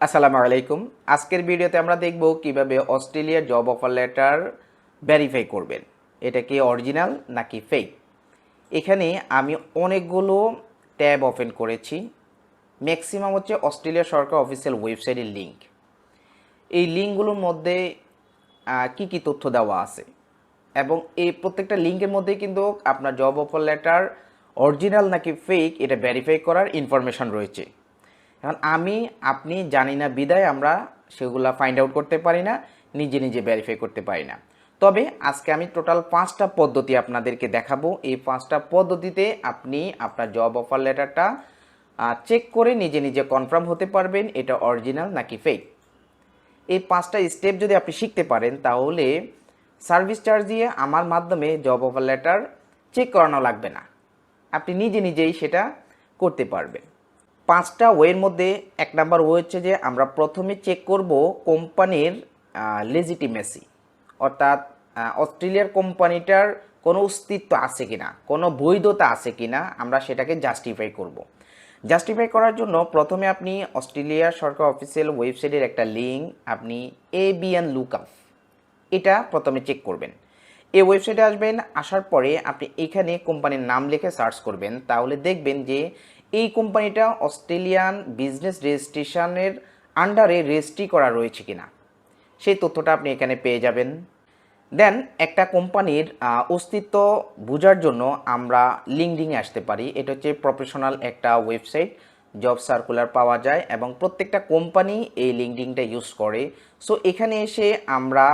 আসসালামু আলাইকুম। আজকের ভিডিওতে আমরা দেখব কীভাবে অস্ট্রেলিয়ার জব অফার লেটার ভেরিফাই করবেন। এটা কি অরিজিনাল নাকি ফেক এখানে আমি অনেকগুলো ট্যাব ওপেন করেছি। ম্যাক্সিমাম হচ্ছে অস্ট্রেলিয়া সরকার অফিসিয়াল ওয়েবসাইটের লিঙ্ক এই লিঙ্কগুলোর মধ্যে কি কি তথ্য দেওয়া আছে? এবং এই প্রত্যেকটা লিঙ্কের মধ্যে কিন্তু আপনার জব অফার লেটার অরিজিনাল নাকি ফেক এটা ভেরিফাই করার ইনফরমেশন রয়েছে। এখন আমি, আপনি জানি না, বিদায় আমরা সেগুলা ফাইন্ড আউট করতে পারি না, নিজে নিজে ভেরিফাই করতে পারি না। তবে আজকে আমি টোটাল পাঁচটা পদ্ধতি আপনাদেরকে দেখাবো। এই পাঁচটা পদ্ধতিতে আপনি আপনার জব অফার লেটারটা চেক করে নিজে নিজে কনফার্ম হতে পারবেন এটা অরিজিনাল নাকি ফেক এই পাঁচটা স্টেপ যদি আপনি শিখতে পারেন, তাহলে সার্ভিস চার্জ দিয়ে আমার মাধ্যমে জব অফার লেটার চেক করানো লাগবে না। আপনি নিজে নিজেই সেটা করতে পারবেন। পাঁচটা ওয়ের মধ্যে এক নাম্বার ওয়ে হচ্ছে যে আমরা প্রথমে চেক করব কোম্পানির লেজিটিমেসি অর্থাৎ অস্ট্রেলিয়ার কোম্পানিটার কোনো অস্তিত্ব আছে কি না কোনো বৈধতা আছে কি না আমরা সেটাকে জাস্টিফাই করব। জাস্টিফাই করার জন্য প্রথমে আপনি অস্ট্রেলিয়া সরকার অফিসিয়াল ওয়েবসাইটের একটা লিঙ্ক আপনি এ বিএন লুকআপ এটা প্রথমে চেক করবেন। এই ওয়েবসাইটে আসবেন, আসার পরে আপনি এখানে কোম্পানির নাম লিখে সার্চ করবেন, তাহলে দেখবেন যে এই কোম্পানিটা অস্ট্রেলিয়ান বিজনেস রেজিস্ট্রেশনের আন্ডারে রেজিস্ট্রি করা রয়েছে কিনা, সেই তথ্যটা আপনি এখানে পেয়ে যাবেন। দেন, একটা কোম্পানির অস্তিত্ব বোঝার জন্য আমরা লিঙ্কডিংয়ে আসতে পারি। এটা হচ্ছে প্রফেশনাল একটা ওয়েবসাইট, জব সার্কুলার পাওয়া যায় এবং প্রত্যেকটা কোম্পানি এই লিঙ্কডিংটা ইউজ করে। সো, এখানে এসে আমরা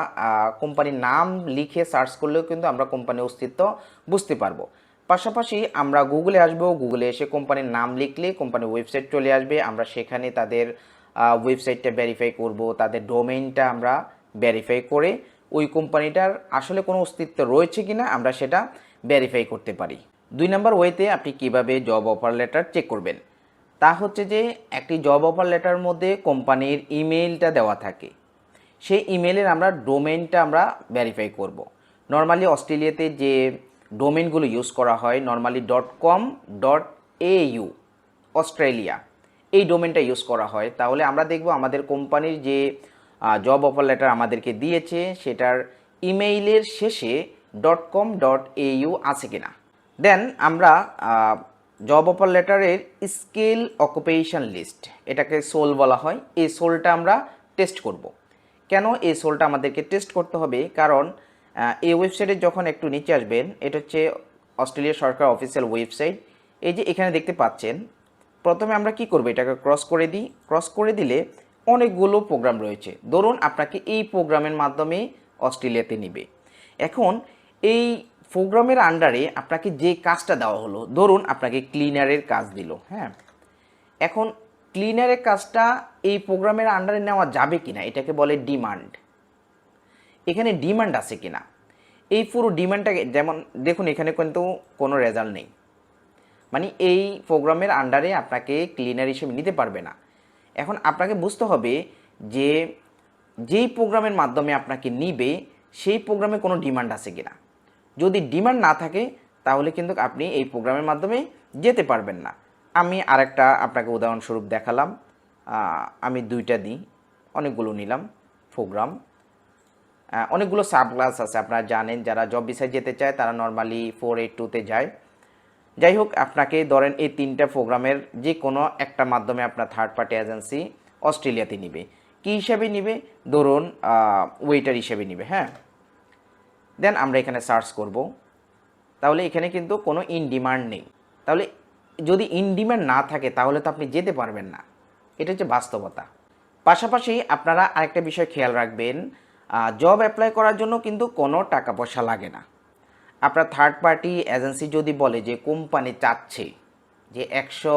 কোম্পানির নাম লিখে সার্চ করলেও কিন্তু আমরা কোম্পানির অস্তিত্ব বুঝতে পারব। পাশাপাশি আমরা গুগলে আসব গুগলে এসে কোম্পানির নাম লিখলে কোম্পানির ওয়েবসাইট চলে আসবে। আমরা সেখানে তাদের ওয়েবসাইটটা ভেরিফাই করব, তাদের ডোমেইনটা আমরা ভেরিফাই করে ওই কোম্পানিটার আসলে কোনো অস্তিত্ব রয়েছে কিনা আমরা সেটা ভেরিফাই করতে পারি। দুই নম্বর ওয়েতে আপনি কীভাবে জব অফার লেটার চেক করবেন? তা হচ্ছে যে, একটি জব অফার লেটার মধ্যে কোম্পানির ইমেইলটা দেওয়া থাকে। সেই ইমেলের আমরা ডোমেইনটা আমরা ভেরিফাই করব। নর্মালি অস্ট্রেলিয়াতে যে ডোমেইনগুলো ইউজ করা হয় normally dot com dot A U, Australia. এই ডোমেনটা ইউজ করা হয়। তাহলে আমরা দেখব আমাদের কোম্পানির যে জব অফার লেটার আমাদেরকে দিয়েছে, সেটার ইমেইলের শেষে dot com dot A U আছে কিনা। দেন আমরা জব অফার লেটারের স্কিল অকুপেশন লিস্ট, এটাকে সোল বলা হয়। এই সোলটা আমরা টেস্ট করব। কেন এই সোলটা আমাদেরকে টেস্ট করতে হবে? কারণ এই ওয়েবসাইটে যখন একটু নিচে আসবেন, এটা হচ্ছে অস্ট্রেলিয়া সরকার অফিসিয়াল ওয়েবসাইট এই যে এখানে দেখতে পাচ্ছেন, প্রথমে আমরা কি করব, এটাকে ক্রস করে দিই। ক্রস করে দিলে অনেকগুলো প্রোগ্রাম রয়েছে। ধরুন আপনাকে এই প্রোগ্রামের মাধ্যমে অস্ট্রেলিয়াতে নিবে। এখন এই প্রোগ্রামের আন্ডারে আপনাকে যে কাজটা দেওয়া হলো, ধরুন আপনাকে ক্লিনারের কাজ দিল হ্যাঁ? এখন ক্লিনারের কাজটা এই প্রোগ্রামের আন্ডারে নেওয়া যাবে কিনা, এটাকে বলে ডিমান্ড এখানে ডিমান্ড আছে কিনা? এই পুরো ডিমান্ডটাকে যেমন দেখুন, এখানে কিন্তু কোনো রেজাল্ট নেই। মানে এই প্রোগ্রামের আন্ডারে আপনাকে ক্লিনার হিসেবে নিতে পারবে না। এখন আপনাকে বুঝতে হবে যে যেই প্রোগ্রামের মাধ্যমে আপনাকে নিবে, সেই প্রোগ্রামে কোনো ডিমান্ড আছে কিনা। যদি ডিমান্ড না থাকে, তাহলে কিন্তু আপনি এই প্রোগ্রামের মাধ্যমে যেতে পারবেন না। আমি আরেকটা আপনাকে উদাহরণস্বরূপ দেখালাম। আমি দুইটা দিই, অনেকগুলো নিলাম প্রোগ্রাম অনেকগুলো সাব ক্লাস আছে, আপনারা জানেন, যারা জব বিষয়ে যেতে চায়, তারা নর্মালি ফোর এইট টুতে যায়। যাই হোক, আপনাকে ধরেন এই তিনটা প্রোগ্রামের যে কোনো একটা মাধ্যমে আপনার থার্ড পার্টি এজেন্সি অস্ট্রেলিয়াতে নিবে। কি হিসাবে নিবে? ধরুন ওয়েটার হিসেবে নিবে হ্যাঁ? দেন আমরা এখানে সার্চ করব। তাহলে এখানে কিন্তু কোনো ইন ডিমান্ড নেই। তাহলে যদি ইন ডিমান্ড না থাকে, তাহলে তো আপনি যেতে পারবেন না। এটা হচ্ছে বাস্তবতা। পাশাপাশি আপনারা আরেকটা বিষয় খেয়াল রাখবেন জব অ্যাপ্লাই করার জন্য কিন্তু কোনো টাকা পয়সা লাগে না। আপনার থার্ড পার্টি এজেন্সি যদি বলে যে কোম্পানি চাচ্ছে যে একশো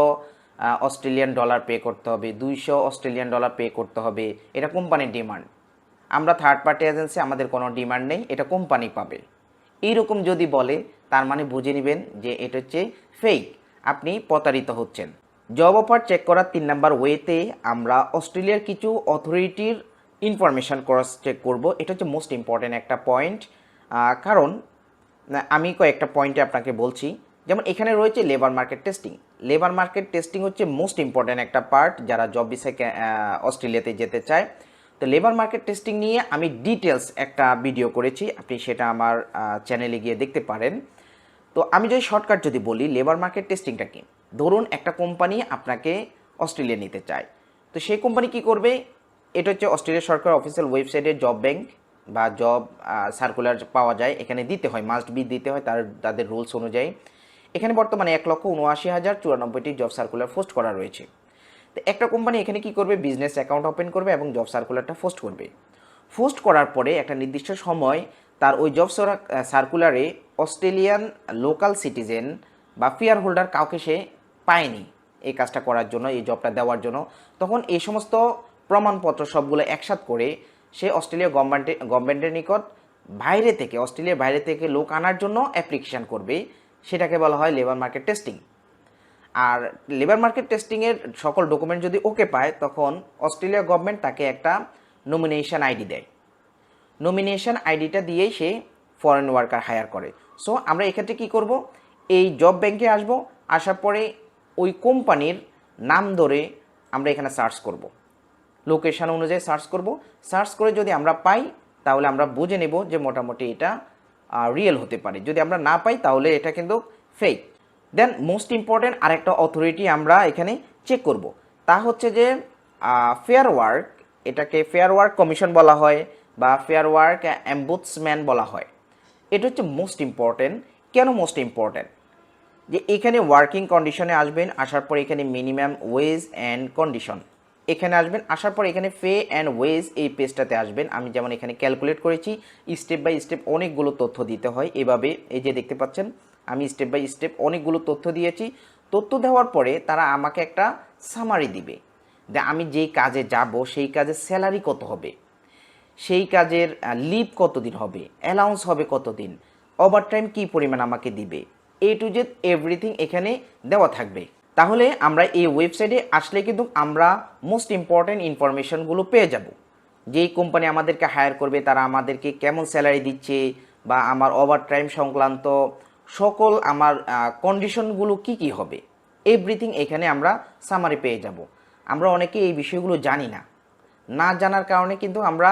অস্ট্রেলিয়ান ডলার পে করতে হবে, দুইশো অস্ট্রেলিয়ান ডলার পে করতে হবে, এটা কোম্পানির ডিমান্ড আমরা থার্ড পার্টি এজেন্সি আমাদের কোনো ডিমান্ড নেই, এটা কোম্পানি পাবে। এইরকম যদি বলে, তার মানে বুঝে নেবেন যে এটা হচ্ছে ফেক আপনি প্রতারিত হচ্ছেন। জব অফার চেক করার তিন নাম্বার ওয়েতে আমরা অস্ট্রেলিয়ার কিছু অথরিটির ইনফরমেশান ক্রস চেক করব। এটা হচ্ছে মোস্ট ইম্পর্ট্যান্ট একটা পয়েন্ট কারণ আমি কয়েকটা পয়েন্টে আপনাকে বলছি। যেমন এখানে রয়েছে labour market testing labour market testing হচ্ছে মোস্ট ইম্পর্ট্যান্ট একটা পার্ট যারা জব বিষয়ে অস্ট্রেলিয়াতে যেতে চায়। তো লেবার মার্কেট টেস্টিং নিয়ে আমি ডিটেলস একটা ভিডিও করেছি। আপনি সেটা আমার চ্যানেলে গিয়ে দেখতে পারেন। তো আমি যদি শর্টকাট যদি বলি লেবার মার্কেট টেস্টিংটা কি? ধরুন একটা কোম্পানি আপনাকে অস্ট্রেলিয়া নিতে চায়। তো সেই কোম্পানি কি করবে? এটা হচ্ছে অস্ট্রেলিয়া সরকার অফিসিয়াল ওয়েবসাইটে জব ব্যাংক বা জব সার্কুলার পাওয়া যায়। এখানে দিতে হয় মাস্ট বি দিতে হয় তার, তাদের রুলস অনুযায়ী। এখানে বর্তমানে এক লক্ষ উনআশি হাজার চুরানব্বইটি জব সার্কুলার পোস্ট করা রয়েছে। তো একটা কোম্পানি এখানে কি করবে? বিজনেস অ্যাকাউন্ট ওপেন করবে এবং জব সার্কুলারটা পোস্ট করবে। পোস্ট করার পরে একটা নির্দিষ্ট সময় তার ওই জব সার্কুলারে অস্ট্রেলিয়ান লোকাল সিটিজেন বা ফেয়ার হোল্ডার কাউকে সে পায়নি এই কাজটা করার জন্য, এই জবটা দেওয়ার জন্য। তখন এই সমস্ত প্রমাণপত্র সবগুলো একসাথ করে সে অস্ট্রেলিয়া গভর্নমেন্টে গভর্নমেন্টের নিকট বাইরে থেকে, অস্ট্রেলিয়ার বাইরে থেকে লোক আনার জন্য অ্যাপ্লিকেশান করবে। সেটাকে বলা হয় লেবার মার্কেট টেস্টিং আর লেবার মার্কেট টেস্টিংয়ের সকল ডকুমেন্ট যদি ওকে পায়, তখন অস্ট্রেলিয়া গভর্নমেন্ট তাকে একটা নমিনেশন আইডি দেয়। নমিনেশন আইডিটা দিয়েই সে ফরেন ওয়ার্কার হায়ার করে। সো আমরা এক্ষেত্রে কী করব? এই জব ব্যাংকে আসব। আসার পরে ওই কোম্পানির নাম ধরে আমরা এখানে সার্চ করব। লোকেশন অনুযায়ী সার্চ করব। সার্চ করে যদি আমরা পাই, তাহলে আমরা বুঝে নেব যে মোটামুটি এটা রিয়েল হতে পারে। যদি আমরা না পাই, তাহলে এটা কিন্তু ফেক দেন মোস্ট ইম্পর্ট্যান্ট আরেকটা অথরিটি আমরা এখানে চেক করব। তা হচ্ছে যে ফেয়ার ওয়ার্ক এটাকে ফেয়ার ওয়ার্ক কমিশন বলা হয় বা ফেয়ার ওয়ার্ক অ্যাম্বুডসম্যান বলা হয়। এটা হচ্ছে মোস্ট ইম্পর্ট্যান্ট কেন মোস্ট ইম্পর্ট্যান্ট যে এখানে ওয়ার্কিং কন্ডিশনে আসবেন, আসার পর এখানে মিনিমাম ওয়েজ অ্যান্ড কন্ডিশন এখানে আসবেন, আসার পর এখানে ফে অ্যান্ড ওয়েজ এই পেজটাতে আসবেন। আমি যেমন এখানে ক্যালকুলেট করেছি, স্টেপ বাই স্টেপ অনেকগুলো তথ্য দিতে হয়। এভাবে এই যে দেখতে পাচ্ছেন, আমি স্টেপ বাই স্টেপ অনেকগুলো তথ্য দিয়েছি। তথ্য দেওয়ার পরে তারা আমাকে একটা সামারি দিবে আমি যেই কাজে যাব, সেই কাজে স্যালারি কত হবে, সেই কাজের লিভ কতদিন হবে, অ্যালাউন্স হবে কতদিন, ওভারটাইম কী পরিমাণ আমাকে দিবে, এ টু জেড এভরিথিং এখানে দেওয়া থাকবে। তাহলে আমরা এই ওয়েবসাইটে আসলে কিন্তু আমরা মোস্ট ইম্পর্ট্যান্ট ইনফরমেশনগুলো পেয়ে যাব। যেই কোম্পানি আমাদেরকে হায়ার করবে, তারা আমাদেরকে কেমন স্যালারি দিচ্ছে বা আমার ওভার টাইম সংক্রান্ত সকল আমার কন্ডিশনগুলো কি কি হবে এভরিথিং এখানে আমরা সামারি পেয়ে যাব। আমরা অনেকে এই বিষয়গুলো জানি না। না জানার কারণে কিন্তু আমরা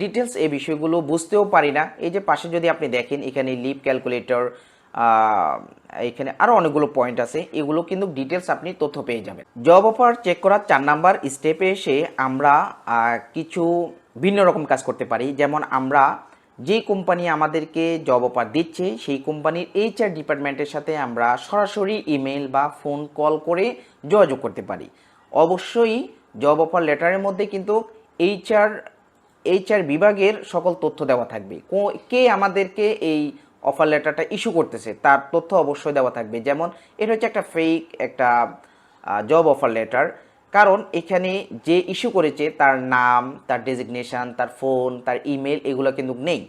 ডিটেলস এই বিষয়গুলো বুঝতেও পারি না। এই যে পাশে যদি আপনি দেখেন, এখানে লিভ ক্যালকুলেটর এখানে আরও অনেকগুলো পয়েন্ট আছে। এগুলো কিন্তু ডিটেলস আপনি তথ্য পেয়ে যাবেন। জব অফার চেক করার চার নাম্বার স্টেপে এসে আমরা কিছু ভিন্ন রকম কাজ করতে পারি। যেমন আমরা যে কোম্পানি আমাদেরকে জব অফার দিচ্ছে, সেই কোম্পানির এইচআর ডিপার্টমেন্টের সাথে আমরা সরাসরি ইমেল বা ফোন কল করে যোগাযোগ করতে পারি। অবশ্যই জব অফার লেটারের মধ্যে কিন্তু এইচআর এইচআর বিভাগের সকল তথ্য দেওয়া থাকবে। কে আমাদেরকে এই অফার লেটারটা ইস্যু করতেছে, তার তথ্য অবশ্যই দেওয়া থাকবে। যেমন, এটা হচ্ছে একটা ফেক একটা জব অফার লেটার কারণ, এখানে যে ইস্যু করেছে, তার নাম, তার ডেজিগনেশান তার ফোন তার ইমেল এগুলো কিন্তু নেই।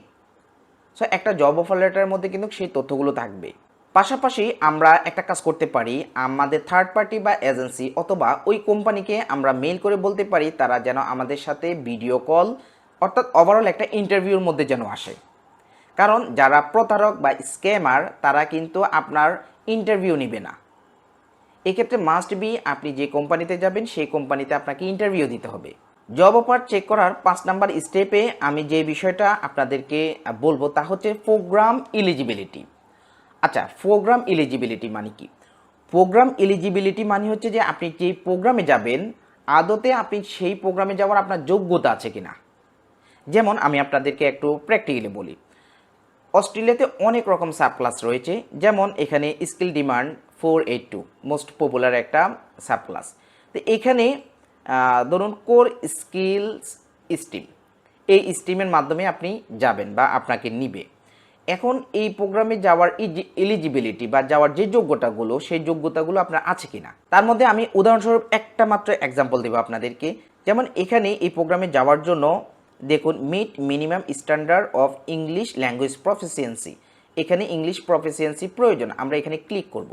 সো একটা জব অফার লেটারের মধ্যে কিন্তু সেই তথ্যগুলো থাকবে। পাশাপাশি আমরা একটা কাজ করতে পারি, আমাদের থার্ড পার্টি বা এজেন্সি অথবা ওই কোম্পানিকে আমরা মেইল করে বলতে পারি, তারা যেন আমাদের সাথে ভিডিও কল অর্থাৎ ওভারঅল একটা ইন্টারভিউর মধ্যে যেন আসে। কারণ যারা প্রতারক বা স্ক্যামার, তারা কিন্তু আপনার ইন্টারভিউ নেবে না। এক্ষেত্রে মাস্ট বি আপনি যে কোম্পানিতে যাবেন, সেই কোম্পানিতে আপনাকে ইন্টারভিউ দিতে হবে। জব অফার চেক করার পাঁচ নাম্বার স্টেপে আমি যে বিষয়টা আপনাদেরকে বলব, তা হচ্ছে প্রোগ্রাম ইলিজিবিলিটি আচ্ছা প্রোগ্রাম ইলিজিবিলিটি মানে কি? প্রোগ্রাম ইলিজিবিলিটি মানে হচ্ছে যে আপনি যেই প্রোগ্রামে যাবেন, আদতে আপনি সেই প্রোগ্রামে যাওয়ার আপনার যোগ্যতা আছে কিনা? যেমন আমি আপনাদেরকে একটু প্র্যাকটিক্যালি বলি। অস্ট্রেলিয়াতে অনেক রকম সাব ক্লাস রয়েছে, যেমন এখানে skill demand four eight two, most popular একটা সাব ক্লাস তো এখানে ধরুন কোর স্কিলস স্টিম, এই স্টিমের মাধ্যমে আপনি যাবেন বা আপনাকে নিবে। এখন এই প্রোগ্রামে যাওয়ার এলিজিবিলিটি বা যাওয়ার যে যোগ্যতাগুলো, সেই যোগ্যতাগুলো আপনার আছে কিনা, তার মধ্যে আমি উদাহরণস্বরূপ একটা মাত্র এক্সাম্পল দেবো আপনাদেরকে। যেমন এখানে এই প্রোগ্রামে যাওয়ার জন্য দেখুন meet minimum standard of English language proficiency এখানে ইংলিশ প্রফিসিয়েন্সি প্রয়োজন, আমরা এখানে ক্লিক করব।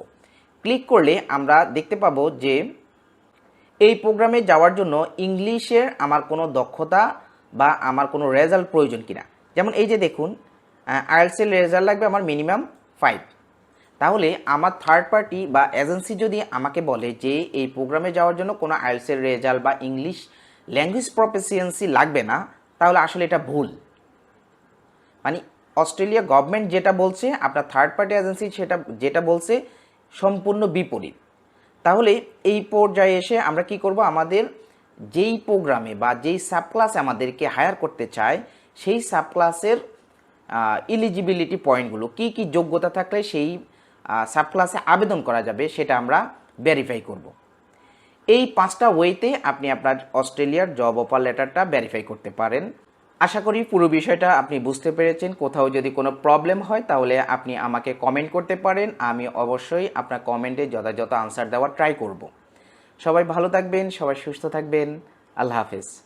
ক্লিক করলে আমরা দেখতে পাবো যে এই প্রোগ্রামে যাওয়ার জন্য ইংলিশের আমার কোনো দক্ষতা বা আমার কোনো রেজাল্ট প্রয়োজন কিনা। যেমন এই যে দেখুন আইএলসের রেজাল্ট লাগবে আমার মিনিমাম ফাইভ তাহলে আমার থার্ড পার্টি বা এজেন্সি যদি আমাকে বলে যে এই প্রোগ্রামে যাওয়ার জন্য কোনো আইএলসের রেজাল্ট বা ইংলিশ ল্যাঙ্গুয়েজ প্রফেসিয়েন্সি লাগবে না তাহলে আসলে এটা ভুল। মানে অস্ট্রেলিয়া গভর্নমেন্ট যেটা বলছে, আপনার থার্ড পার্টি এজেন্সি সেটা, যেটা বলছে, সম্পূর্ণ বিপরীত। তাহলে এই পর্যায়ে এসে আমরা কি করব? আমাদের যেই প্রোগ্রামে বা যেই সাব ক্লাসে আমাদেরকে হায়ার করতে চায়, সেই সাব ক্লাসের ইলিজিবিলিটি পয়েন্টগুলো কি কি যোগ্যতা থাকলে সেই সাব ক্লাসে আবেদন করা যাবে সেটা আমরা ভেরিফাই করব। এই পাঁচটা ওয়েতে আপনি আপনার অস্ট্রেলিয়ার জব অফার লেটারটা ভেরিফাই করতে পারেন। আশা করি পুরো বিষয়টা আপনি বুঝতে পেরেছেন। কোথাও যদি কোনো প্রবলেম হয়, তাহলে আপনি আমাকে কমেন্ট করতে পারেন। আমি অবশ্যই আপনার কমেন্টে যথাযথ আনসার দেওয়ার ট্রাই করব। সবাই ভালো থাকবেন, সবাই সুস্থ থাকবেন। আল্লাহ হাফেজ।